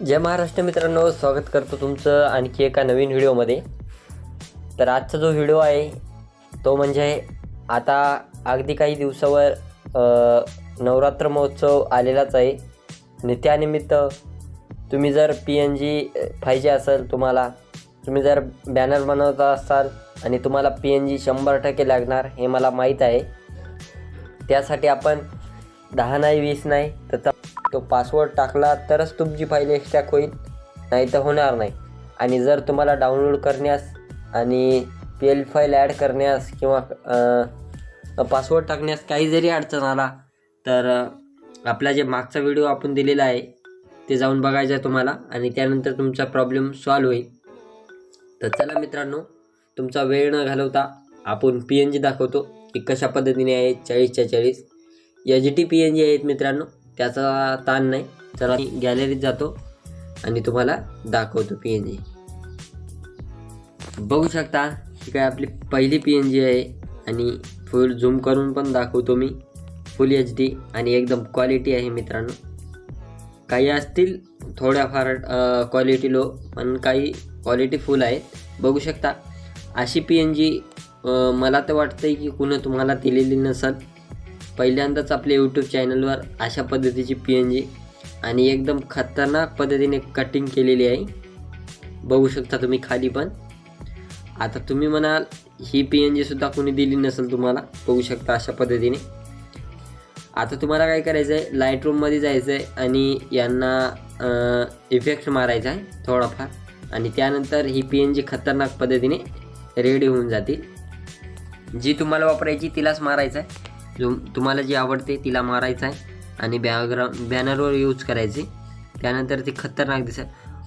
जय महाराष्ट्र मित्रांनो स्वागत करतो तुमचं आणखी एका नवीन व्हिडिओमध्ये. तर आजचा जो व्हिडिओ आहे तो म्हणजे आता अगदी काही दिवसावर नवरात्र महोत्सव आलेलाच आहे. आणि त्यानिमित्त तुम्ही जर पी एन जी पाहिजे असेल तुम्हाला तुम्ही जर बॅनर बनवत असाल आणि तुम्हाला पी एन जी शंभर टक्के लागणार हे मला माहीत आहे. त्यासाठी आपण दहा नाही वीस नाही तर तो पासवर्ड टाकला तरच तुमची फाईल एक्स्ट्रॅक होईल. नाही तर होणार नाही. आणि जर तुम्हाला डाउनलोड करण्यास आणि पी एल फाईल ॲड करण्यास किंवा पासवर्ड टाकण्यास काही जरी अडचण आला तर आपला जे मागचा व्हिडिओ आपण दिलेला आहे ते जाऊन बघायचं आहे तुम्हाला आणि त्यानंतर तुमचा प्रॉब्लेम सॉल्व होईल. तर चला मित्रांनो तुमचा वेळ न घालवता आपण पी एन जी दाखवतो की कशा पद्धतीने आहे चाळीसच्या चाळीस. H D P N G आहेत मित्रांनो त्याचा ताण नाही. चला मी गॅलरीत जातो आणि तुम्हाला दाखवतो पी एन जी बघू शकता ही काय आपली पहिली पी एन जी आहे आणि फुल झूम करून पण दाखवतो मी. फुल एच डी आणि एकदम क्वालिटी आहे मित्रांनो. काही असतील थोड्याफार क्वालिटी लो पण काही क्वालिटी फुल आहेत. बघू शकता अशी पी एन जी मला तर वाटतं आहे की कुणं तुम्हाला दिलेली नसेल. पहिल्यांदाच आपल्या यूट्यूब चॅनलवर अशा पद्धतीची पी एन जी आणि एकदम खतरनाक पद्धतीने कटिंग केलेली आहे. बघू शकता तुम्ही खाली पण. आता तुम्ही म्हणाल ही पी एन जीसुद्धा कोणी दिली नसेल तुम्हाला बघू शकता अशा पद्धतीने. आता तुम्हाला काय करायचं आहे लाइट रूममध्ये जायचं आहे आणि यांना इफेक्ट मारायचा आहे थोडाफार. आणि त्यानंतर ही पी एन जी खतरनाक पद्धतीने रेडी होऊन जातील. जी तुम्हाला वापरायची तिलाच मारायचं आहे जो तुम्हाला जी आवडते तिला मारायचं आहे आणि बॅकग्राऊंड बॅनरवर यूज करायची. त्यानंतर ती खतरनाक दिसेल.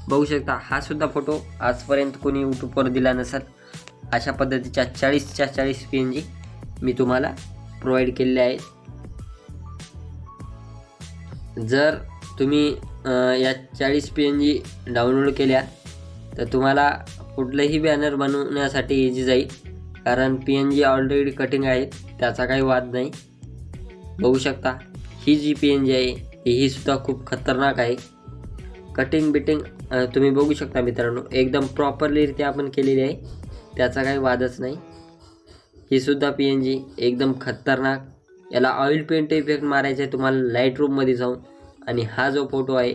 बघू शकता हा सुद्धा फोटो आजपर्यंत कोणी यूट्यूबवर दिला नसेल. अशा पद्धतीच्या चाळीसच्या चाळीस पी एन जी मी तुम्हाला प्रोव्हाइड केलेले आहेत. जर तुम्ही या चाळीस पी एन जी डाउनलोड केल्या तर तुम्हाला कुठलंही बॅनर बनवण्यासाठी इझी जाईल. कारण P N G already cutting आहेत त्याचा काही वाद नाही. बघू शकता. ही जी पी एन जी आहे ही सुद्धा खूप खतरनाक आहे. कटिंग बिटिंग तुम्ही बघू शकता मित्रांनो एकदम प्रॉपरलीरित्या आपण केलेली आहे. त्याचा काही वादच नाही. ही सुद्धा पी एन जी एकदम खतरनाक. याला ऑइल पेंट इफेक्ट मारायचा आहे तुम्हाला लाइट रूममध्ये जाऊन. आणि हा जो फोटो आहे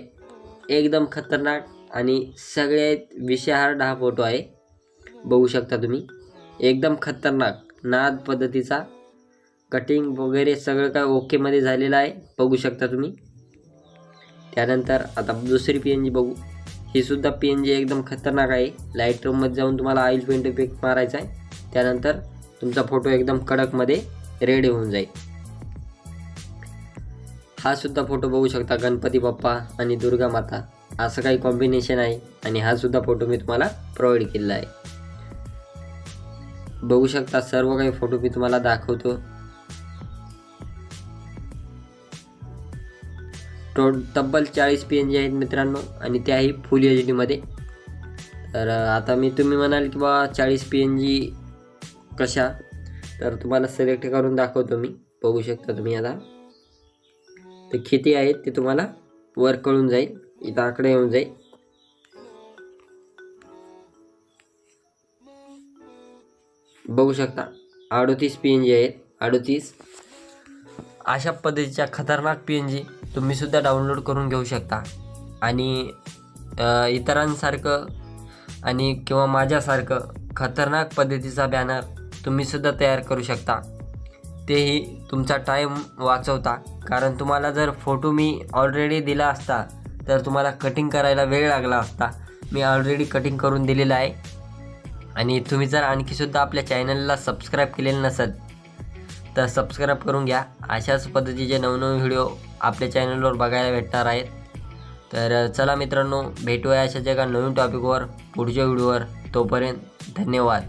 एकदम खतरनाक. आणि सगळ्यात विषयहार्ड हा फोटो आहे. बघू शकता तुम्ही. एकदम खतरनाक नाद पद्धतीचा. कटिंग वगैरे सगळं काय ओकेमध्ये झालेलं आहे. बघू शकता तुम्ही. त्यानंतर आता दुसरी पी एन जी बघू. ही सुद्धा पी एन जी एकदम खतरनाक आहे. लाइट रूममध्ये जाऊन तुम्हाला ऑइल पेंट इफेक्ट मारायचा आहे. त्यानंतर तुमचा फोटो एकदम कडकमध्ये रेडी होऊन जाईल. हा सुद्धा फोटो बघू शकता गणपती बाप्पा आणि दुर्गा माता. असं काही कॉम्बिनेशन आहे आणि हा सुद्धा फोटो मी तुम्हाला प्रोव्हाइड केलेला आहे. बघू शकता सर्व काही फोटो मी तुम्हाला दाखवतो. टो तब्बल चाळीस पी एन जी आहेत मित्रांनो आणि त्याही फुल एच डीमध्ये तर आता मी तुम्ही म्हणाल की बा चाळीस पी एन जी कशा? तर तुम्हाला सिलेक्ट करून दाखवतो मी. बघू शकता तुम्ही आता. तर किती आहेत ते तुम्हाला वर कळून जाईल. इथं आकडे येऊन जाईल. बघू शकता. अडोतीस पी एन जी आहेत. अडोतीस. अशा पद्धतीच्या खतरनाक पी एन जी तुम्हीसुद्धा डाउनलोड करून घेऊ शकता. आणि इतरांसारखं आणि किंवा माझ्यासारखं खतरनाक पद्धतीचा बॅनर तुम्हीसुद्धा तयार करू शकता. तेही तुमचा टाईम वाचवता. कारण तुम्हाला जर फोटो मी ऑलरेडी दिला असता तर तुम्हाला कटिंग करायला वेळ लागला असता. मी ऑलरेडी कटिंग करून दिलेलं आहे. आणि तुम्ही जर आणखीसुद्धा आपल्या चॅनलला सबस्क्राईब केलेलं नसेल तर सबस्क्राईब करून घ्या. अशाच पद्धतीचे नवनवीन व्हिडिओ आपल्या चॅनलवर बघायला भेटणार आहेत. तर चला मित्रांनो भेटूया अशाच एका नवीन टॉपिकवर पुढच्या व्हिडिओवर तोपर्यंत धन्यवाद.